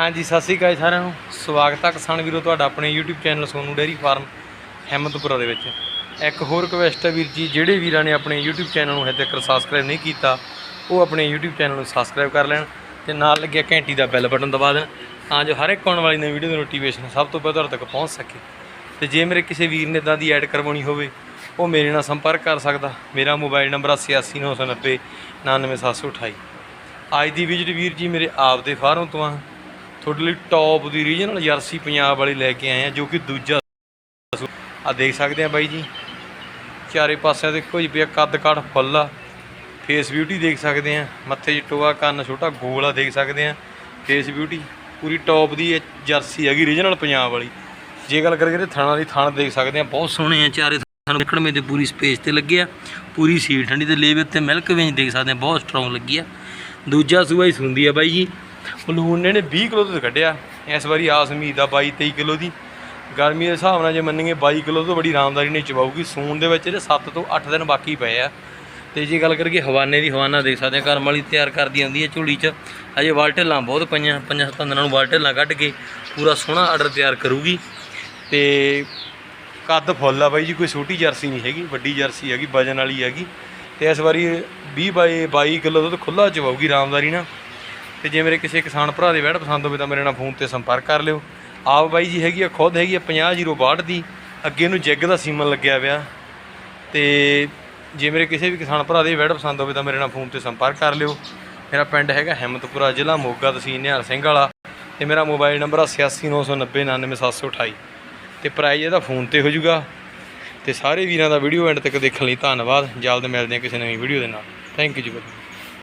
ਹਾਂਜੀ, ਸਤਿ ਸ਼੍ਰੀ ਅਕਾਲ ਸਾਰਿਆਂ ਨੂੰ। ਸਵਾਗਤ ਹੈ ਕਿਸਾਨ ਵੀਰੋ ਤੁਹਾਡਾ ਆਪਣੇ YouTube channel Sonu dairy farm Himmatpura ਦੇ ਵਿੱਚ। ਇੱਕ ਹੋਰ ਰਿਕਵੈਸਟ ਹੈ ਵੀਰ ਜੀ, ਜਿਹੜੇ ਵੀਰਾਂ ਨੇ ਆਪਣੇ YouTube ਚੈਨਲ ਨੂੰ ਹਜੇ ਤੱਕ ਸਬਸਕ੍ਰਾਈਬ ਨਹੀਂ ਕੀਤਾ, ਉਹ ਆਪਣੇ YouTube ਚੈਨਲ ਨੂੰ ਸਬਸਕ੍ਰਾਈਬ ਕਰ ਲੈਣ ਤੇ ਨਾਲ ਲੱਗਿਆ ਘੰਟੀ ਦਾ ਬੈਲ ਬਟਨ ਦਬਾ ਦੇਣ, ਤਾਂ ਜੋ ਹਰ ਇੱਕ ਆਉਣ ਵਾਲੀ ਨਵੀਂ ਵੀਡੀਓ ਦੀ ਨੋਟੀਫਿਕੇਸ਼ਨ ਸਭ ਤੋਂ ਪਹਿਲਾਂ ਤੁਹਾਡੇ ਤੱਕ ਪਹੁੰਚ ਸਕੇ। ਤੇ ਜੇ ਮੇਰੇ ਕਿਸੇ ਵੀਰ ਨੇ ਇਦਾਂ ਦੀ ਐਡ ਕਰਵਾਉਣੀ ਹੋਵੇ, ਉਹ ਮੇਰੇ ਨਾਲ ਸੰਪਰਕ ਕਰ ਸਕਦਾ। ਮੇਰਾ ਮੋਬਾਈਲ ਨੰਬਰ 889990 99728 ਅੱਜ ਦੀ ਵਿਜ਼ਿਟ ਵੀਰ ਜੀ ਮੇਰੇ ਆਪ ਦੇ ਫਾਰਮ ਤੋਂ ਆ। ਤੁਹਾਡੇ ਲਈ ਟੌਪ ਦੀ ਰੀਜਨਲ ਜਰਸੀ ਪੰਜਾਬ ਵਾਲੀ ਲੈ ਕੇ ਆਏ ਆ, ਜੋ ਕਿ ਦੂਜਾ ਆ ਦੇਖ ਸਕਦੇ ਆ ਬਾਈ ਜੀ। ਚਾਰੇ ਪਾਸਿਆਂ ਤੇ ਕੋਈ ਪਿਆ ਕੱਦ ਕਾਠ ਫੁੱਲ ਆ। ਫੇਸ ਬਿਊਟੀ ਦੇਖ ਸਕਦੇ ਆ। ਮੱਥੇ 'ਚ ਟੋਆ ਕੰਨ ਛੋਟਾ ਗੋਲ ਆ, ਦੇਖ ਸਕਦੇ ਆ। ਫੇਸ ਬਿਊਟੀ ਪੂਰੀ ਟੌਪ ਦੀ ਇਹ ਜਰਸੀ ਹੈਗੀ ਰੀਜਨਲ ਪੰਜਾਬ ਵਾਲੀ। ਜੇ ਗੱਲ ਕਰੀਏ ਤੇ ਥਾਣਾ ਦੀ ਥਾਣ ਦੇਖ ਸਕਦੇ ਆ, ਬਹੁਤ ਸੋਹਣੇ ਆ, ਚਾਰੇ ਥਾਣ ਨਿਕੜਵੇਂ ਤੇ ਪੂਰੀ ਸਪੇਸ ਤੇ ਲੱਗੇ ਆ। ਪੂਰੀ ਸੀਟ ਠੰਡੀ ਤੇ ਲੇਵੇ ਤੇ ਮਿਲਕ ਵੇਂਜ ਦੇਖ ਸਕਦੇ ਆ, ਬਹੁਤ ਸਟਰੋਂਗ ਲੱਗੀ ਆ। ਦੂਜਾ ਸੂਆ ਹੀ ਸੁੰਦੀ ਆ ਬਾਈ ਜੀ। ਬਲੂਨ ਨੇ 20 ਕਿਲੋ ਤੋਂ ਕੱਢਿਆ। ਇਸ ਵਾਰੀ ਆਸ ਉਮੀਦ ਆ 22 23 ਕਿਲੋ ਦੀ। ਗਰਮੀ ਦੇ ਹਿਸਾਬ ਨਾਲ ਜੇ ਮੰਨੀਏ 22 ਕਿਲੋ ਤੋਂ ਬੜੀ ਆਰਾਮਦਾਰੀ ਨਹੀਂ ਚਵਾਊਗੀ ਸੂਣ ਦੇ ਵਿੱਚ ਇਹਦੇ 7 ਤੋਂ 8 ਦਿਨ ਬਾਕੀ ਪਏ ਆ। ਤੇ ਜੇ ਗੱਲ ਕਰੀਏ ਹਵਾਨੇ ਦੀ, ਹਵਾਨਾ ਦੇਖ ਸਕਦੇ ਆ ਕਰਮ ਵਾਲੀ ਤਿਆਰ ਕਰਦੀ ਆਉਂਦੀ ਹੈ ਝੋਲੀ 'ਚ। ਅਜੇ ਵਾਲਟੇਲਾਂ ਬਹੁਤ ਪਈਆਂ ਪੰਜਾਂ ਸੱਤਾਂ ਦਿਨਾਂ ਨੂੰ ਵਾਲਟੇਲਾਂ ਕੱਢ ਕੇ ਪੂਰਾ ਸੋਹਣਾ ਆਰਡਰ ਤਿਆਰ ਕਰੂਗੀ। ਤੇ ਕੱਦ ਫੁੱਲ ਆ ਬਾਈ ਜੀ, ਕੋਈ ਛੋਟੀ ਜਰਸੀ ਨਹੀਂ ਹੈਗੀ, ਵੱਡੀ ਜਰਸੀ ਹੈਗੀ, ਵਜਨ ਵਾਲੀ ਹੈਗੀ। ਤੇ ਇਸ ਵਾਰੀ 20 ਬਾਈ 22 ਕਿਲੋ ਦੁੱਧ ਖੁੱਲਾ ਚਵਾਊਗੀ ਆਰਾਮਦਾਰੀ ਨਾਲ। ਤੇ ਜੇ ਮੇਰੇ ਕਿਸੇ ਕਿਸਾਨ ਭਰਾ ਦੇ ਵੈੜ ਪਸੰਦ ਹੋਵੇ ਤਾਂ ਮੇਰੇ ਨਾਲ ਫੋਨ ਤੇ ਸੰਪਰਕ ਕਰ ਲਿਓ। ਆਪ ਬਾਈ ਜੀ ਹੈਗੀ ਆ, ਖੁਦ ਹੈਗੀ ਆ 5062 ਦੀ। ਅੱਗੇ ਨੂੰ ਜੈਗ ਦਾ ਸੀਮਨ ਲੱਗਿਆ ਪਿਆ। ਤੇ ਜੇ ਮੇਰੇ ਕਿਸੇ ਵੀ ਕਿਸਾਨ ਭਰਾ ਦੇ ਵੈੜ ਪਸੰਦ ਹੋਵੇ ਤਾਂ ਮੇਰੇ ਨਾਲ ਫੋਨ ਤੇ ਸੰਪਰਕ ਕਰ ਲਿਓ। ਮੇਰਾ ਪਿੰਡ ਹੈਗਾ ਹਿੰਮਤਪੁਰਾ ਜ਼ਿਲ੍ਹਾ, ਮੋਗਾ ਤਹਿਸੀਲ ਨਿਹਾਲ ਸਿੰਘ ਵਾਲਾ। ਤੇ ਮੇਰਾ ਮੋਬਾਈਲ ਨੰਬਰ ਆ 8699099728 ਤੇ ਪ੍ਰਾਈਜ਼ ਇਹਦਾ ਫੋਨ ਤੇ ਹੋ ਜਾਊਗਾ। ਤੇ ਸਾਰੇ ਵੀਰਾਂ ਦਾ ਵੀਡੀਓ ਐਂਡ ਤੱਕ ਦੇਖਣ ਲਈ ਧੰਨਵਾਦ। ਜਲਦ ਮਿਲਦੇ ਹਾਂ ਕਿਸੇ ਨਵੀਂ ਵੀਡੀਓ ਦੇ ਨਾਲ। ਥੈਂਕ ਯੂ ਜੀ ਬਾਈ